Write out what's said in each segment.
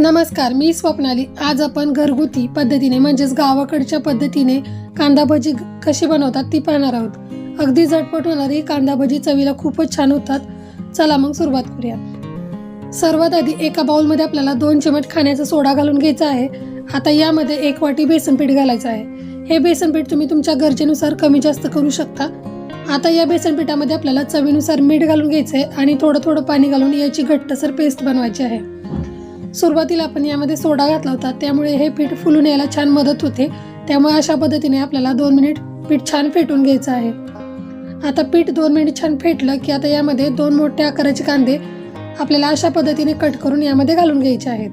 नमस्कार मी स्वप्नाली. आज आपण घरगुती पद्धतीने म्हणजेच गावाकडच्या पद्धतीने कांदा भजी कशी बनवतात ती पाहणार आहोत. अगदी झटपट होणारी कांदा भजी चवीला खूपच छान होतात. चला मग सुरुवात करूया. सर्वात आधी एका बाउलमध्ये आपल्याला दोन चमच खाण्याचा सोडा घालून घ्यायचा आहे. आता यामध्ये एक वाटी बेसनपीठ घालायचं आहे. हे बेसनपीठ तुम्ही तुमच्या गरजेनुसार कमी जास्त करू शकता. आता या बेसनपीठामध्ये आपल्याला चवीनुसार मीठ घालून घ्यायचं आहे आणि थोडं थोडं पाणी घालून याची घट्टसर पेस्ट बनवायची आहे. सुरुवातीला आपण यामध्ये सोडा घातला होता. त्यामुळे हे पीठ फुलून यायला छान मदत होते. त्यामुळे अशा पद्धतीने आपल्याला दोन मिनिट पीठ छान फेटून घ्यायचं आहे. आता पीठ दोन मिनिट छान फेटलं की आता यामध्ये दोन मोठे आकाराचे कांदे आपल्याला अशा पद्धतीने कट करून यामध्ये घालून घ्यायचे आहेत.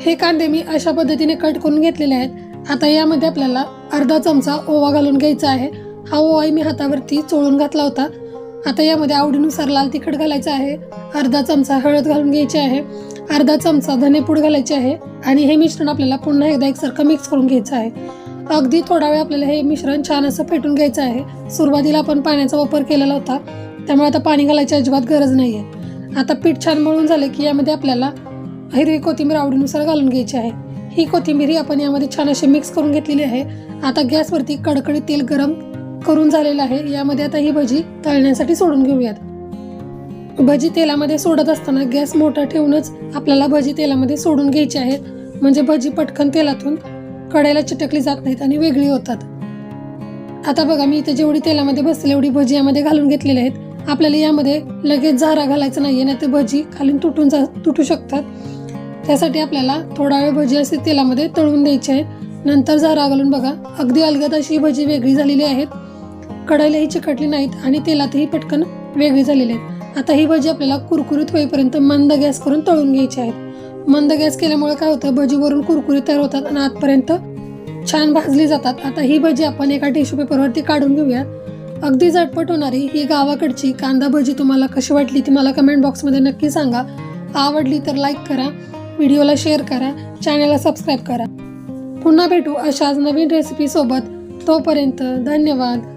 हे कांदे मी अशा पद्धतीने कट करून घेतलेले आहेत. आता यामध्ये आपल्याला अर्धा चमचा ओवा घालून घ्यायचा आहे. हा ओवा मी हातावरती चोळून घातला होता. आता यामध्ये आवडीनुसार लाल तिखट घालायचं आहे अर्धा चमचा हळद घालून घ्यायची आहे अर्धा चमचा धनेपूड घालायची आहे आणि हे मिश्रण आपल्याला पुन्हा एकदा एकसारखं मिक्स करून घ्यायचं आहे. अगदी थोडा वेळ आपल्याला हे मिश्रण छान असं फेटून घ्यायचं आहे. सुरुवातीला आपण पाण्याचा वापर केलेला होता त्यामुळे आता पाणी घालायची अजिबात गरज नाही आहे आता पीठ छान मळून झालं की यामध्ये आपल्याला हिरवी कोथिंबीर आवडीनुसार घालून घ्यायची आहे. ही कोथिंबीर ही आपण यामध्ये छान अशी मिक्स करून घेतलेली आहे. आता गॅसवरती कडकडीत तेल गरम करून झालेलं आहे. यामध्ये आता ही भजी तळण्यासाठी सोडून घेऊयात. भजी तेलामध्ये सोडत असताना गॅस मोठा ठेवूनच आपल्याला भजी तेलामध्ये सोडून घ्यायची आहेत म्हणजे भजी पटकन तेलातून कडायला चिटकली जात नाहीत आणि वेगळी होतात. आता बघा मी इथे जेवढी तेलामध्ये बसतील एवढी भजी यामध्ये घालून घेतलेली आहेत. आपल्याला यामध्ये लगेच झारा घालायचा नाहीये नाही तर भजी खाली तुटून जा तुटू शकतात. त्यासाठी आपल्याला थोडा वेळ भजी असे तेलामध्ये तळून द्यायची आहेत नंतर झारा घालून बघा अगदी अलगद अशी भजी वेगळी झालेली आहेत. कढईलाही चिकटली नाहीत आणि तेलातही पटकन वेगळी झालेली आहेत. आता ही भजी आपल्याला कुरकुरीत होईपर्यंत मंद गॅस करून तळून घ्यायची आहेत. मंद गॅस केल्यामुळे काय होतं? भजीवरून कुरकुरी कुरकुरीत तयार होतात आणि आतपर्यंत छान भाजली जातात. आता ही भजी आपण एका टिश्यू पेपरवरती काढून घेऊयात अगदी झटपट होणारी ही गावाकडची कांदा भजी तुम्हाला कशी वाटली ती मला कमेंट बॉक्समध्ये नक्की सांगा. आवडली तर लाईक करा व्हिडिओला शेअर करा चॅनलला सबस्क्राईब करा. पुन्हा भेटू अशाच नवीन रेसिपीसोबत तोपर्यंत धन्यवाद.